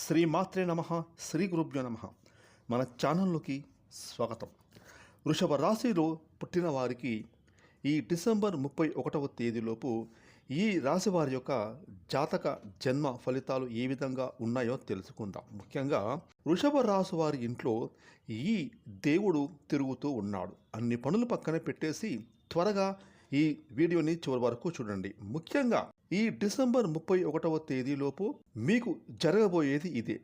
శ్రీమాత్రే నమ శ్రీ గురుభ్యో నమ. మన ఛానల్లోకి స్వాగతం. వృషభ రాశిలో పుట్టిన వారికి ఈ డిసెంబర్ ముప్పై ఒకటవ తేదీలోపు ఈ రాశి వారి యొక్క జాతక జన్మ ఫలితాలు ఏ విధంగా ఉన్నాయో తెలుసుకుందాం. ముఖ్యంగా వృషభ రాశి వారి ఇంట్లో ఈ దేవుడు తిరుగుతూ ఉన్నాడు. అన్ని పనులు పక్కన పెట్టేసి త్వరగా ఈ వీడియోని చివరి వరకు చూడండి. ముఖ్యంగా ఈ డిసెంబర్ ముప్పై ఒకటవ తేదీలోపు మీకు జరగబోయేది ఇదే.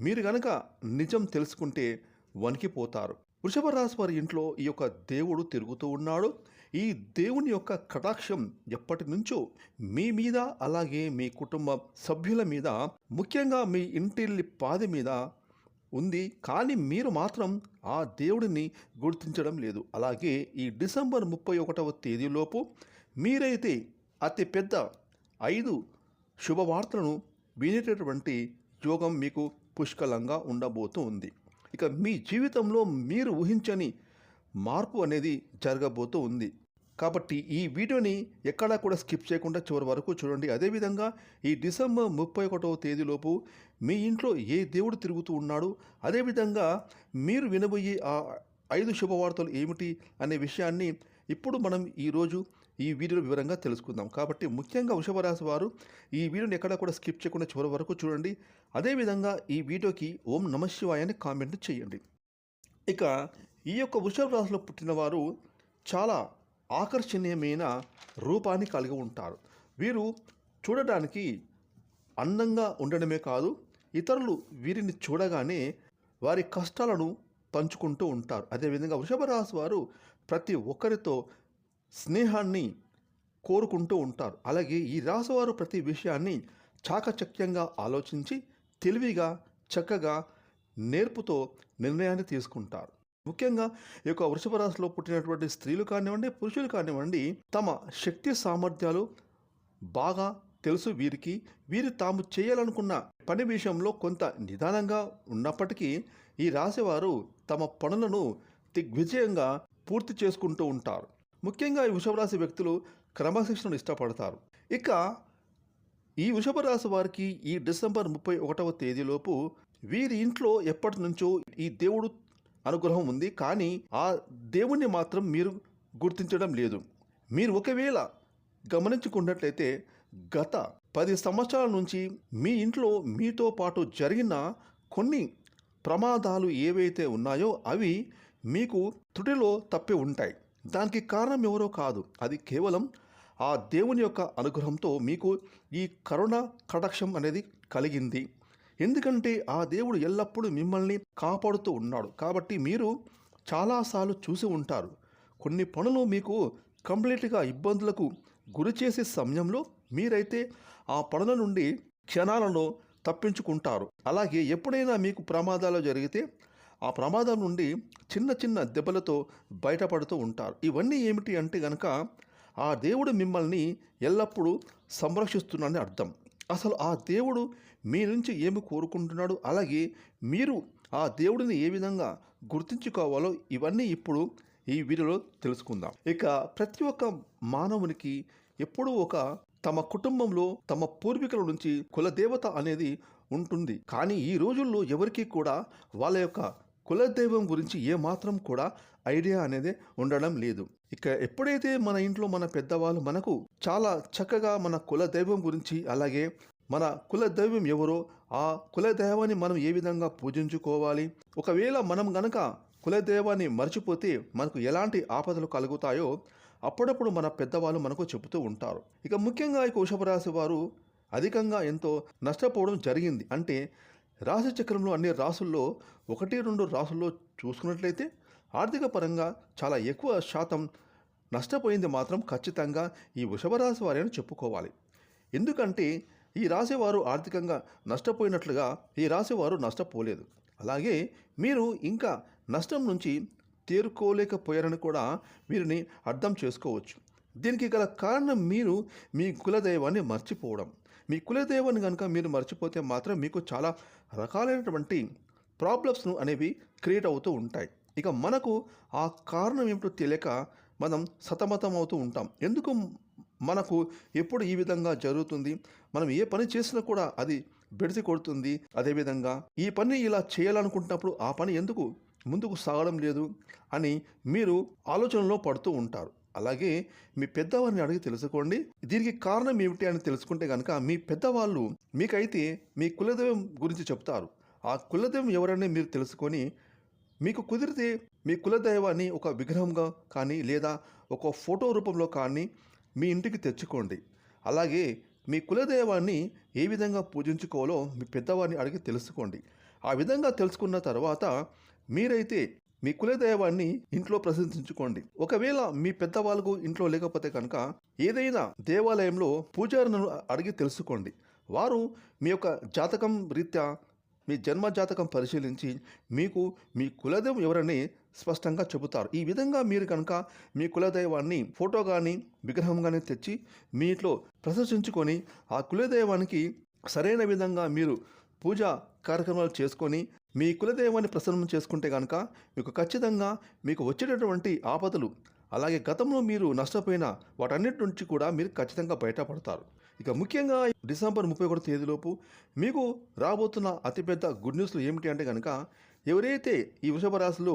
మీరు గనక నిజం తెలుసుకుంటే వణికిపోతారు. వృషభ రాశి వారి ఇంట్లో ఈ యొక్క దేవుడు తిరుగుతూ ఉన్నాడు. ఈ దేవుని యొక్క కటాక్షం ఎప్పటి నుంచో మీ మీద అలాగే మీ కుటుంబ సభ్యుల మీద ముఖ్యంగా మీ ఇంటిల్లి పాది మీద ఉంది. కానీ మీరు మాత్రం ఆ దేవుడిని గుర్తించడం లేదు. అలాగే ఈ డిసెంబర్ ముప్పై ఒకటవ తేదీలోపు మీరైతే అతి పెద్ద ఐదు శుభవార్తలను వినేటటువంటి యోగం మీకు పుష్కలంగా ఉండబోతూ ఉంది ఇక మీ జీవితంలో మీరు ఊహించని మార్పు అనేది జరగబోతూ ఉంది కాబట్టి ఈ వీడియోని ఎక్కడా కూడా స్కిప్ చేయకుండా చివరి వరకు చూడండి. అదేవిధంగా ఈ డిసెంబర్ ముప్పై ఒకటవ తేదీలోపు మీ ఇంట్లో ఏ దేవుడు తిరుగుతూ ఉన్నాడు? అదేవిధంగా మీరు వినబోయే ఆ ఐదు శుభవార్తలు ఏమిటి? అనే విషయాన్ని ఇప్పుడు మనం ఈరోజు ఈ వీడియోలో వివరంగా తెలుసుకుందాం. కాబట్టి ముఖ్యంగా వృషభ రాశి వారు ఈ వీడియోని ఎక్కడా కూడా స్కిప్ చేయకుండా చివరి వరకు చూడండి. అదేవిధంగా ఈ వీడియోకి ఓం నమ అని కామెంట్ చేయండి. ఇక ఈ యొక్క వృషభ రాశిలో పుట్టిన వారు చాలా ఆకర్షణీయమైన రూపాన్ని కలిగి ఉంటారు. వీరు చూడడానికి అందంగా ఉండడమే కాదు ఇతరులు వీరిని చూడగానే వారి కష్టాలను పంచుకుంటూ ఉంటారు. అదేవిధంగా వృషభ రాశి వారు ప్రతి ఒక్కరితో స్నేహాన్ని కోరుకుంటూ ఉంటారు. అలాగే ఈ రాశివారు ప్రతి విషయాన్ని చాకచక్యంగా ఆలోచించి తెలివిగా చక్కగా నేర్పుతో నిర్ణయాన్ని తీసుకుంటారు. ముఖ్యంగా ఈ యొక్క వృషభ రాశిలో పుట్టినటువంటి స్త్రీలు కానివ్వండి పురుషులు కానివ్వండి తమ శక్తి సామర్థ్యాలు బాగా తెలుసు వీరికి. వీరు తాము చేయాలనుకున్న పని విషయంలో కొంత నిదానంగా ఉన్నప్పటికీ ఈ రాశివారు తమ పనులను దిగ్విజయంగా పూర్తి చేసుకుంటూ ఉంటారు. ముఖ్యంగా ఈ వృషభరాశి వ్యక్తులు క్రమశిక్షణను ఇష్టపడతారు. ఇక ఈ వృషభరాశి వారికి ఈ డిసెంబర్ ముప్పై ఒకటవ తేదీలోపు వీరి ఇంట్లో ఎప్పటి నుంచో ఈ దేవుడు అనుగ్రహం ఉంది. కానీ ఆ దేవుణ్ణి మాత్రం మీరు గుర్తించడం లేదు. మీరు ఒకవేళ గమనించుకున్నట్లయితే గత పది సంవత్సరాల నుంచి మీ ఇంట్లో మీతో పాటు జరిగిన కొన్ని ప్రమాదాలు ఏవైతే ఉన్నాయో అవి మీకు తుటిలో తప్పి ఉంటాయి. దానికి కారణం ఎవరో కాదు. అది కేవలం ఆ దేవుని యొక్క అనుగ్రహంతో మీకు ఈ కరుణ కటాక్షం అనేది కలిగింది. ఎందుకంటే ఆ దేవుడు ఎల్లప్పుడూ మిమ్మల్ని కాపాడుతూ ఉన్నాడు. కాబట్టి మీరు చాలాసార్లు చూసి ఉంటారు. కొన్ని పనులు మీకు కంప్లీట్గా ఇబ్బందులకు గురి చేసే సమయంలో మీరైతే ఆ పనుల నుండి క్షణాలను తప్పించుకుంటారు. అలాగే ఎప్పుడైనా మీకు ప్రమాదాలు జరిగితే ఆ ప్రమాదం నుండి చిన్న చిన్న దెబ్బలతో బయటపడుతూ ఉంటారు. ఇవన్నీ ఏమిటి అంటే గనక ఆ దేవుడు మిమ్మల్ని ఎల్లప్పుడూ సంరక్షిస్తున్నాడని అర్థం. అసలు ఆ దేవుడు మీ నుంచి ఏమి కోరుకుంటున్నాడు? అలాగే మీరు ఆ దేవుడిని ఏ విధంగా గుర్తించుకోవాలో ఇవన్నీ ఇప్పుడు ఈ వీడియోలో తెలుసుకుందాం. ఇక ప్రతి ఒక్క మానవునికి ఎప్పుడూ ఒక తమ కుటుంబంలో తమ పూర్వీకుల నుంచి కులదేవత అనేది ఉంటుంది. కానీ ఈ రోజుల్లో ఎవరికీ కూడా వాళ్ళ యొక్క కులదైవం గురించి ఏమాత్రం కూడా ఐడియా అనేది ఉండడం లేదు. ఇక ఎప్పుడైతే మన ఇంట్లో మన పెద్దవాళ్ళు మనకు చాలా చక్కగా మన కులదైవం గురించి అలాగే మన కులదైవం ఎవరో ఆ కులదైవాన్ని మనం ఏ విధంగా పూజించుకోవాలి? ఒకవేళ మనం గనక కులదైవాన్ని మర్చిపోతే మనకు ఎలాంటి ఆపదలు కలుగుతాయో అప్పుడప్పుడు మన పెద్దవాళ్ళు మనకు చెబుతూ ఉంటారు. ఇక ముఖ్యంగా ఈ వృషభ రాశి వారు అధికంగా ఎంతో నష్టపోవడం జరిగింది. అంటే రాశిచక్రంలో అన్ని రాసుల్లో ఒకటి రెండు రాసుల్లో చూసుకున్నట్లయితే ఆర్థిక పరంగా చాలా ఎక్కువ శాతం నష్టపోయింది మాత్రం ఖచ్చితంగా ఈ వృషభ రాశి వారి అని చెప్పుకోవాలి. ఎందుకంటే ఈ రాశివారు ఆర్థికంగా నష్టపోయినట్లుగా ఈ రాశివారు నష్టపోలేదు. అలాగే మీరు ఇంకా నష్టం నుంచి తేరుకోలేకపోయారని కూడా వీరిని అర్థం చేసుకోవచ్చు. దీనికి గల కారణం మీరు మీ కులదైవాన్ని మర్చిపోవడం. మీ కులదైవాన్ని కనుక మీరు మర్చిపోతే మాత్రం మీకు చాలా రకాలైనటువంటి ప్రాబ్లమ్స్ను అనేవి క్రియేట్ అవుతూ ఉంటాయి. ఇక మనకు ఆ కారణం ఏమిటో తెలియక మనం సతమతం అవుతూ ఉంటాం. ఎందుకు మనకు ఎప్పుడు ఈ విధంగా జరుగుతుంది? మనం ఏ పని చేసినా కూడా అది బెడిసి కొడుతుంది. అదేవిధంగా ఈ పని ఇలా చేయాలనుకుంటున్నప్పుడు ఆ పని ఎందుకు ముందుకు సాగడం లేదు అని మీరు ఆలోచనలో పడుతూ ఉంటారు. అలాగే మీ పెద్దవారిని అడిగి తెలుసుకోండి. దీనికి కారణం ఏమిటి అని తెలుసుకుంటే కనుక మీ పెద్దవాళ్ళు మీకైతే మీ కులదైవం గురించి చెప్తారు. ఆ కులదైవం ఎవరని మీరు తెలుసుకొని మీకు కుదిరితే మీ కులదైవాన్ని ఒక విగ్రహంగా కానీ లేదా ఒక ఫోటో రూపంలో కానీ మీ ఇంటికి తెచ్చుకోండి. అలాగే మీ కులదైవాన్ని ఏ విధంగా పూజించుకోవాలో మీ పెద్దవారిని అడిగి తెలుసుకోండి. ఆ విధంగా తెలుసుకున్న తర్వాత మీరైతే మీ కులదైవాన్ని ఇంట్లో ప్రశంసించుకోండి. ఒకవేళ మీ పెద్దవాళ్ళకు ఇంట్లో లేకపోతే కనుక ఏదైనా దేవాలయంలో పూజారులను అడిగి తెలుసుకోండి. వారు మీ యొక్క జాతకం రీత్యా మీ జన్మ జాతకం పరిశీలించి మీకు మీ కులదైవం ఎవరని స్పష్టంగా చెబుతారు. ఈ విధంగా మీరు కనుక మీ కులదైవాన్ని ఫోటో కానీ విగ్రహం కానీ తెచ్చి మీ ఇంట్లో ప్రదర్శించుకొని ఆ కులదైవానికి సరైన విధంగా మీరు పూజ కార్యక్రమాలు చేసుకొని మీ కులదైవాన్ని ప్రసన్నం చేసుకుంటే కనుక మీకు ఖచ్చితంగా మీకు వచ్చేటటువంటి ఆపదలు అలాగే గతంలో మీరు నష్టపోయిన వాటన్నిటి నుంచి కూడా మీరు ఖచ్చితంగా బయటపడతారు. ఇక ముఖ్యంగా డిసెంబర్ ముప్పై ఒకటి తేదీలోపు మీకు రాబోతున్న అతిపెద్ద గుడ్ న్యూస్లు ఏమిటి అంటే కనుక ఎవరైతే ఈ వృషభ రాశిలో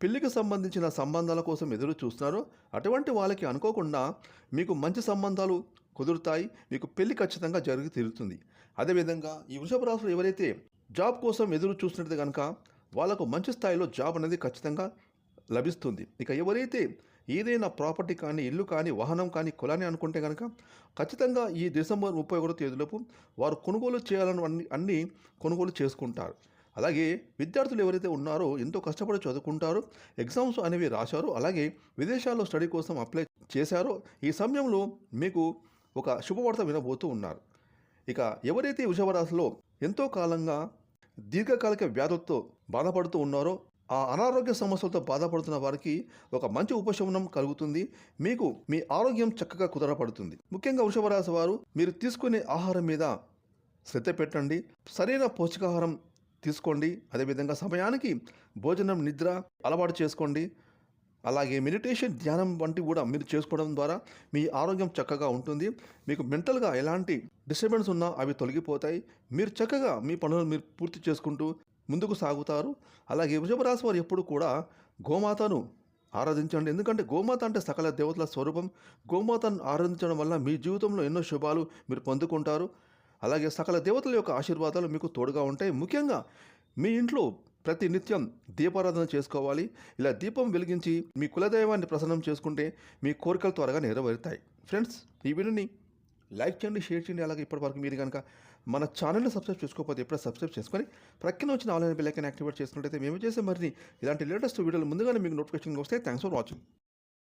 పెళ్ళికి సంబంధించిన సంబంధాల కోసం ఎదురు చూస్తున్నారో అటువంటి వాళ్ళకి అనుకోకుండా మీకు మంచి సంబంధాలు కుదురుతాయి మీకు పెళ్ళి ఖచ్చితంగా జరిగి తీరుతుంది. అదేవిధంగా ఈ వృషభ రాశులు ఎవరైతే జాబ్ కోసం ఎదురు చూసినట్టు కనుక వాళ్ళకు మంచి స్థాయిలో జాబ్ అనేది ఖచ్చితంగా లభిస్తుంది. ఇక ఎవరైతే ఏదైనా ప్రాపర్టీ కానీ ఇల్లు కానీ వాహనం కానీ కులాన్ని అనుకుంటే కనుక ఖచ్చితంగా ఈ డిసెంబర్ ముప్పై ఒకటో తేదీలోపు వారు కొనుగోలు చేయాలని అన్ని అన్ని కొనుగోలు చేసుకుంటారు. అలాగే విద్యార్థులు ఎవరైతే ఉన్నారో ఎంతో కష్టపడి చదువుకుంటారో ఎగ్జామ్స్ అనేవి రాశారో అలాగే విదేశాల్లో స్టడీ కోసం అప్లై చేశారో ఈ సమయంలో మీకు ఒక శుభవార్త వినబోతూ ఉన్నారు. ఇక ఎవరైతే వృషభరాశిలో ఎంతో కాలంగా దీర్ఘకాలిక వ్యాధులతో బాధపడుతూ ఉన్నారో ఆ అనారోగ్య సమస్యలతో బాధపడుతున్న వారికి ఒక మంచి ఉపశమనం కలుగుతుంది. మీకు మీ ఆరోగ్యం చక్కగా కుదరపడుతుంది. ముఖ్యంగా వృషభ రాశి వారు మీరు తీసుకునే ఆహారం మీద శ్రద్ధ పెట్టండి. సరైన పౌష్టికాహారం తీసుకోండి. అదేవిధంగా సమయానికి భోజనం నిద్ర అలవాటు చేసుకోండి. అలాగే మెడిటేషన్ ధ్యానం వంటివి కూడా మీరు చేసుకోవడం ద్వారా మీ ఆరోగ్యం చక్కగా ఉంటుంది. మీకు మెంటల్గా ఎలాంటి డిస్టర్బెన్స్ ఉన్నా అవి తొలగిపోతాయి. మీరు చక్కగా మీ పనులను మీరు పూర్తి చేసుకుంటూ ముందుకు సాగుతారు. అలాగే వృషభరాశి వారు ఎప్పుడు కూడా గోమాతను ఆరాధించండి. ఎందుకంటే గోమాత అంటే సకల దేవతల స్వరూపం. గోమాతను ఆరాధించడం వల్ల మీ జీవితంలో ఎన్నో శుభాలు మీరు పొందుకుంటారు. అలాగే సకల దేవతల యొక్క ఆశీర్వాదాలు మీకు తోడుగా ఉంటాయి. ముఖ్యంగా మీ ఇంట్లో ప్రతి నిత్యం దీపారాధన చేసుకోవాలి. ఇలా దీపం వెలిగించి మీ కులదైవాన్ని ప్రసన్నం చేసుకుంటే మీ కోరికలు త్వరగా నెరవేరుతాయి. ఫ్రెండ్స్ ఈ వీడియోని లైక్ చేయండి షేర్ చేయండి. అలాగే ఇప్పటివరకు మీరు కనుక మన ఛానల్ని సబ్స్క్రైబ్ చేసుకోకపోతే ఎప్పుడో సబ్స్క్రైబ్ చేసుకొని ప్రక్కన వచ్చిన ఆన్లైన్ బెల్ యాక్టివేట్ చేసుకున్నట్టయితే మేము చేసే మరిన్ని ఇలాంటి లేటెస్ట్ వీడియోలు ముందుగానే మీకు నోటిఫికేషన్ వస్తే థ్యాంక్స్ ఫర్ వాచింగ్